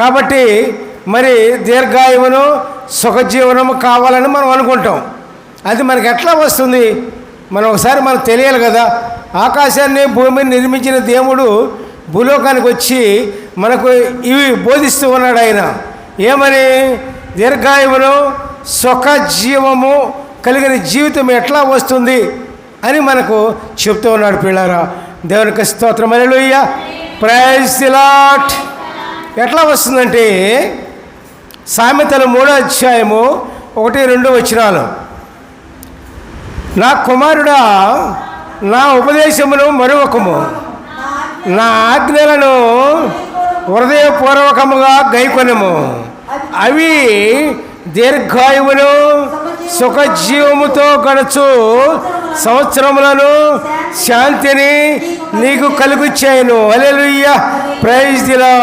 కాబట్టి మరి దీర్ఘాయువును సుఖజీవనము కావాలని మనం అనుకుంటాం. అది మనకి ఎట్లా వస్తుంది? మనం ఒకసారి మనకు తెలియాలి కదా. ఆకాశాన్ని భూమిని నిర్మించిన దేవుడు భూలోకానికి వచ్చి మనకు ఇవి బోధిస్తూ ఉన్నాడు ఆయన. ఏమని? దీర్ఘాయువును సుఖ జీవము కలిగిన జీవితం ఎట్లా వస్తుంది? అని మనకు చెప్తూ ఉన్నాడు పిల్లారా దేవునికి స్తోత్రం. అలెలుయ్య ప్రైజ్ ది లాట్ ఎట్లా వస్తుందంటే సామెతలు మూడో అధ్యాయము ఒకటి రెండు వచ్చినాలు నా కుమారుడా నా ఉపదేశమును మరొకము నా ఆజ్ఞలను హృదయపూర్వకముగా గైకొనము. అవి దీర్ఘాయువును సుఖజీవముతో గడచు సంవత్సరములను శాంతిని నీకు కలుగుచ్చాయను అలెలుయ్య ప్రైజ్ దిలా